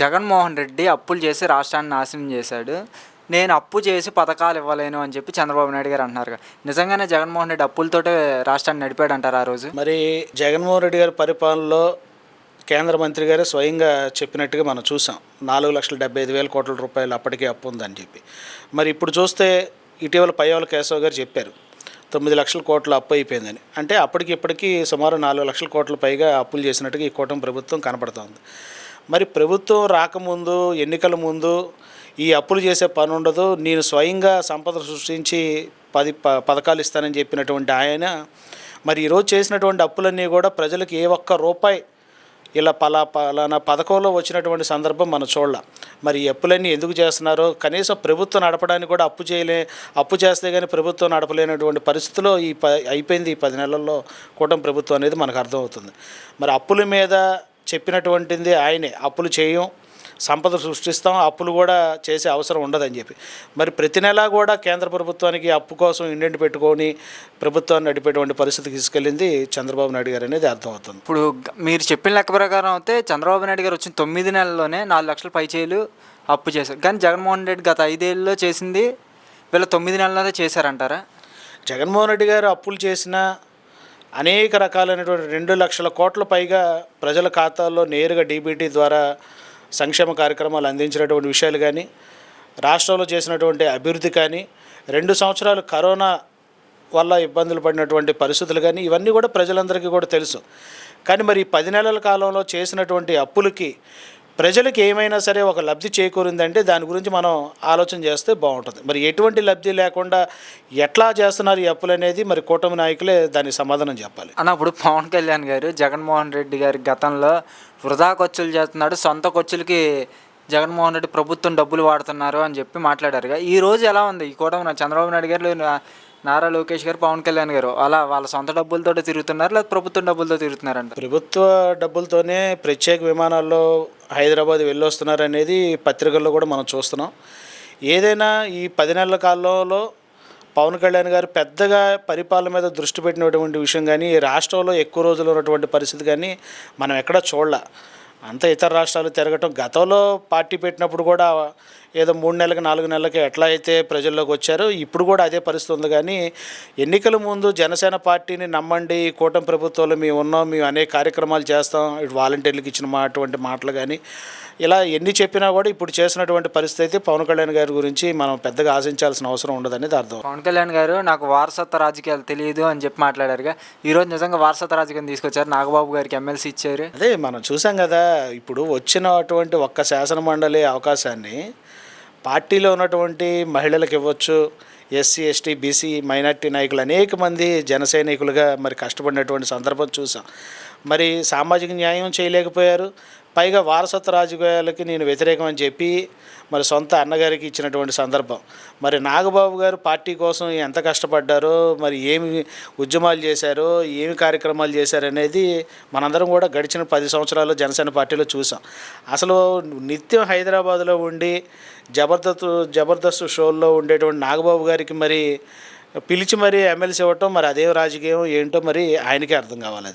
జగన్మోహన్ రెడ్డి అప్పులు చేసి రాష్ట్రాన్ని నాశనం చేశాడు. నేను అప్పు చేసి పథకాలు ఇవ్వలేను అని చెప్పి చంద్రబాబు నాయుడు గారు అంటున్నారు నిజంగానే జగన్మోహన్ రెడ్డి అప్పులతోటే రాష్ట్రాన్ని నడిపాడు అంటారు ఆ రోజు? మరి జగన్మోహన్ రెడ్డి గారి పరిపాలనలో కేంద్ర మంత్రి గారే స్వయంగా చెప్పినట్టుగా మనం చూసాం. నాలుగు లక్షల డెబ్బై ఐదు వేల కోట్ల రూపాయలు అప్పటికే అప్పు ఉందని చెప్పి. మరి ఇప్పుడు చూస్తే ఇటీవల పయ్యవల కేశవ్ గారు చెప్పారు తొమ్మిది లక్షల కోట్ల అప్పు అయిపోయిందని. అంటే అప్పటికి ఇప్పటికీ సుమారు నాలుగు లక్షల కోట్ల పైగా అప్పులు చేసినట్టుగా ఈ కూటమి ప్రభుత్వం కనపడుతోంది. మరి ప్రభుత్వం రాకముందు ఎన్నికల ముందు ఈ అప్పులు చేసే పని ఉండదు. నేను స్వయంగా సంపద సృష్టించి పది ప పథకాలు ఇస్తానని చెప్పినటువంటి ఆయన మరి ఈరోజు చేసినటువంటి అప్పులన్నీ కూడా ప్రజలకు ఏ ఒక్క రూపాయి ఇలా పలా పలానా పథకంలో వచ్చినటువంటి సందర్భం మనం చూడాల. మరి అప్పులన్నీ ఎందుకు చేస్తున్నారో కనీసం ప్రభుత్వం నడపడానికి కూడా అప్పు చేయలే అప్పు చేస్తే కానీ ప్రభుత్వం నడపలేనటువంటి పరిస్థితిలో ఈ ప అయిపోయింది ఈ పది నెలల్లో కూటమి ప్రభుత్వం అనేది మనకు అర్థమవుతుంది. మరి అప్పుల మీద చెప్పినటువంటిది ఆయనే. అప్పులు చేయం సంపద సృష్టిస్తాం అప్పులు కూడా చేసే అవసరం ఉండదని చెప్పి. మరి ప్రతి నెల కూడా కేంద్ర ప్రభుత్వానికి అప్పు కోసం ఇండెంట్ పెట్టుకొని ప్రభుత్వాన్ని నడిపేటువంటి పరిస్థితికి తీసుకెళ్ళింది చంద్రబాబు నాయుడు గారు అనేది అర్థమవుతుంది. ఇప్పుడు మీరు చెప్పిన లెక్క ప్రకారం అయితే చంద్రబాబు నాయుడు గారు వచ్చిన తొమ్మిది నెలల్లోనే నాలుగు లక్షల పైచేలు అప్పు చేశారు. కానీ జగన్మోహన్ రెడ్డి గత ఐదేళ్ళలో చేసింది వీళ్ళ తొమ్మిది నెలలనే చేశారంటారా? జగన్మోహన్ రెడ్డి గారు అప్పులు చేసిన అనేక రకాలైనటువంటి రెండు లక్షల కోట్ల పైగా ప్రజల ఖాతాల్లో నేరుగా డీబీటీ ద్వారా సంక్షేమ కార్యక్రమాలు అందించినటువంటి విషయాలు కానీ రాష్ట్రంలో చేసినటువంటి అభివృద్ధి కానీ రెండు సంవత్సరాలు కరోనా వల్ల ఇబ్బందులు పడినటువంటి పరిస్థితులు కానీ ఇవన్నీ కూడా ప్రజలందరికీ కూడా తెలుసు. కానీ మరి ఈ పది నెలల కాలంలో చేసినటువంటి అప్పులకి ప్రజలకు ఏమైనా సరే ఒక లబ్ధి చేకూరిందంటే దాని గురించి మనం ఆలోచన చేస్తే బాగుంటుంది. మరి ఎటువంటి లబ్ధి లేకుండా ఎట్లా చేస్తున్నారు ఈ అప్పులు అనేది మరి కూటమి నాయకులే దానికి సమాధానం చెప్పాలి. అన్నప్పుడు పవన్ కళ్యాణ్ గారు జగన్మోహన్ రెడ్డి గారి గతంలో వృధా ఖర్చులు చేస్తున్నాడు సొంత ఖర్చులకి జగన్మోహన్ రెడ్డి ప్రభుత్వం డబ్బులు వాడుతున్నారు అని చెప్పి మాట్లాడారు ఈ రోజు ఎలా ఉంది? ఈ కూటమి చంద్రబాబు నాయుడు గారు నారా లోకేష్ గారు పవన్ కళ్యాణ్ గారు అలా వాళ్ళ సొంత డబ్బులతో తిరుగుతున్నారు లేదా ప్రభుత్వం డబ్బులతో తిరుగుతున్నారంట? ప్రభుత్వ డబ్బులతోనే ప్రత్యేక విమానాల్లో హైదరాబాద్ వెళ్ళొస్తున్నారు అనేది పత్రికల్లో కూడా మనం చూస్తున్నాం. ఏదైనా ఈ పది నెలల కాలంలో పవన్ కళ్యాణ్ గారు పెద్దగా పరిపాలన మీద దృష్టి పెట్టినటువంటి విషయం కానీ రాష్ట్రంలో ఎక్కువ రోజులు ఉన్నటువంటి పరిస్థితి కానీ మనం ఎక్కడా చూడాల. అంత ఇతర రాష్ట్రాలు తిరగటం గతంలో పార్టీ పెట్టినప్పుడు కూడా ఏదో మూడు నెలలకి నాలుగు నెలలకి ఎట్లా అయితే ప్రజల్లోకి వచ్చారో ఇప్పుడు కూడా అదే పరిస్థితి ఉంది. కానీ ఎన్నికల ముందు జనసేన పార్టీని నమ్మండి కూటమి ప్రభుత్వంలో మేము ఉన్నాం మేము అనేక కార్యక్రమాలు చేస్తాం ఇటు వాలంటీర్లకు ఇచ్చిన మా అటువంటి మాటలు కానీ ఇలా ఎన్ని చెప్పినా కూడా ఇప్పుడు చేసినటువంటి పరిస్థితి అయితే పవన్ కళ్యాణ్ గారి గురించి మనం పెద్దగా ఆశించాల్సిన అవసరం ఉండదనేది అర్థం. పవన్ కళ్యాణ్ గారు నాకు వారసత్వ రాజకీయాలు తెలియదు అని చెప్పి మాట్లాడారుగా. ఈరోజు నిజంగా వారసత్వ రాజకీయం తీసుకొచ్చారు. నాగబాబు గారికి ఎమ్మెల్సీ ఇచ్చారు. అదే మనం చూసాం కదా ఇప్పుడు వచ్చినటువంటి ఒక్క శాసన మండలి అవకాశాన్ని పార్టీలో ఉన్నటువంటి మహిళలకు ఇవ్వచ్చు ఎస్సీ ఎస్టీ బీసీ మైనార్టీ నాయకులు అనేక మంది జన సైనికులుగా మరి కష్టపడినటువంటి సందర్భం చూసాం. మరి సామాజిక న్యాయం చేయలేకపోయారు. పైగా వారసత్వ రాజకీయాలకి నేను వ్యతిరేకం అని చెప్పి మరి సొంత అన్నగారికి ఇచ్చినటువంటి సందర్భం. మరి నాగబాబు గారు పార్టీ కోసం ఎంత కష్టపడ్డారో మరి ఏమి ఉద్యమాలు చేశారో ఏమి కార్యక్రమాలు చేశారనేది మనందరం కూడా గడిచిన పది సంవత్సరాలు జనసేన పార్టీలో చూసాం. అసలు నిత్యం హైదరాబాద్లో ఉండి జబర్దస్త్ జబర్దస్త్ షోల్లో ఉండేటువంటి నాగబాబు గారికి మరి పిలిచి మరి ఎమ్మెల్సీ ఇవ్వటం మరి అదే రాజకీయం ఏంటో మరి ఆయనకే అర్థం కావాలి అది.